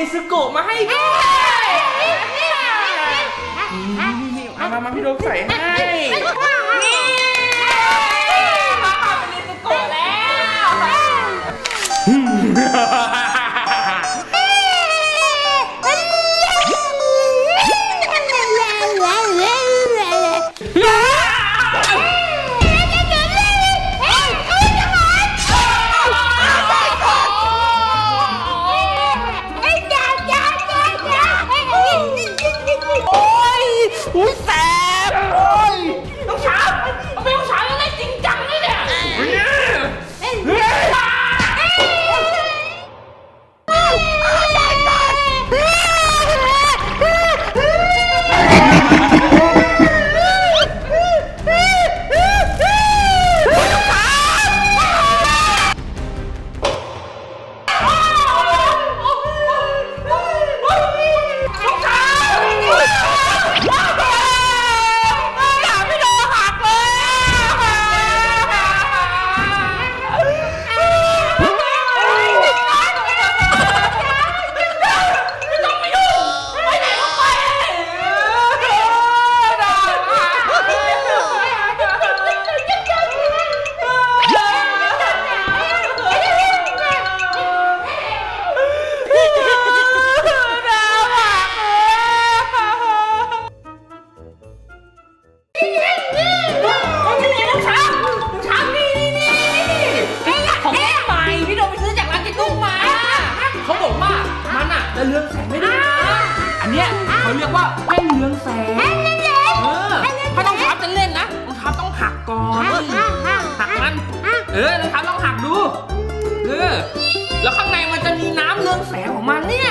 มิซุโกะมาให้ด้วยเอามามาพี่โดมใส่ให้ มาเป็นมิซุโกะแล้ว เรืองแสงไม่ได้นะอันเนี้ยเขาเรียกว่าแป้งเรืองแสงเออถ้าต้องทับจะเล่นนะต้องทับต้องหักก่อนหักมันเออต้องทับต้องหักดูเออแล้วข้างในมันจะมีน้ำเรืองแสงของมันเนี่ย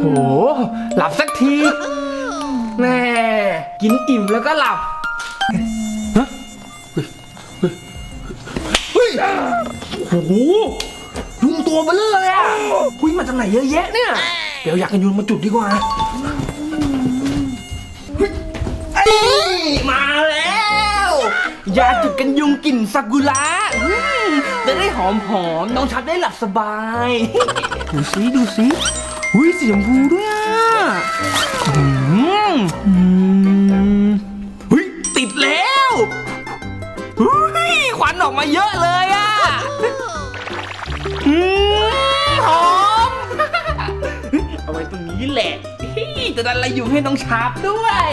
โห หลับสักทีแม่กินอิ่มแล้วก็หลับฮะเฮ้ยเฮ้ยโอ้โหยุงตัวเบลอเลยอะคุยมาจากไหนเยอะแยะเนี่ย เดี๋ยวอยากกันยุงมาจุดดีกว่าเฮ้ยเอ้ยมาแล้ว ยาจุดกันยุงกลิ่นซากุระอืมจะได้หอมหอมๆน้องชัดได้หลับสบาย ดูสิดูสิ หุ้ยสีชมพูด้วยอะอืมอืมเฮ้ยติดแล้วเฮ้ยควันออกมาเยอะเลยอะอืมหอมเอาไว้ตรงนี้แหละจะดันอะไรอยู่ให้น้องชาร์ปด้วย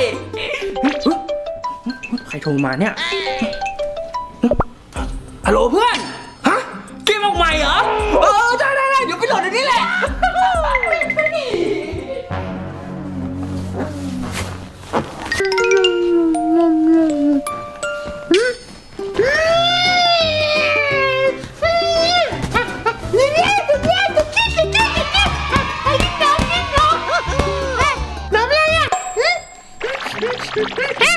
ใครโทรมาเนี่ยฮัลโหลเพื่อน Hey!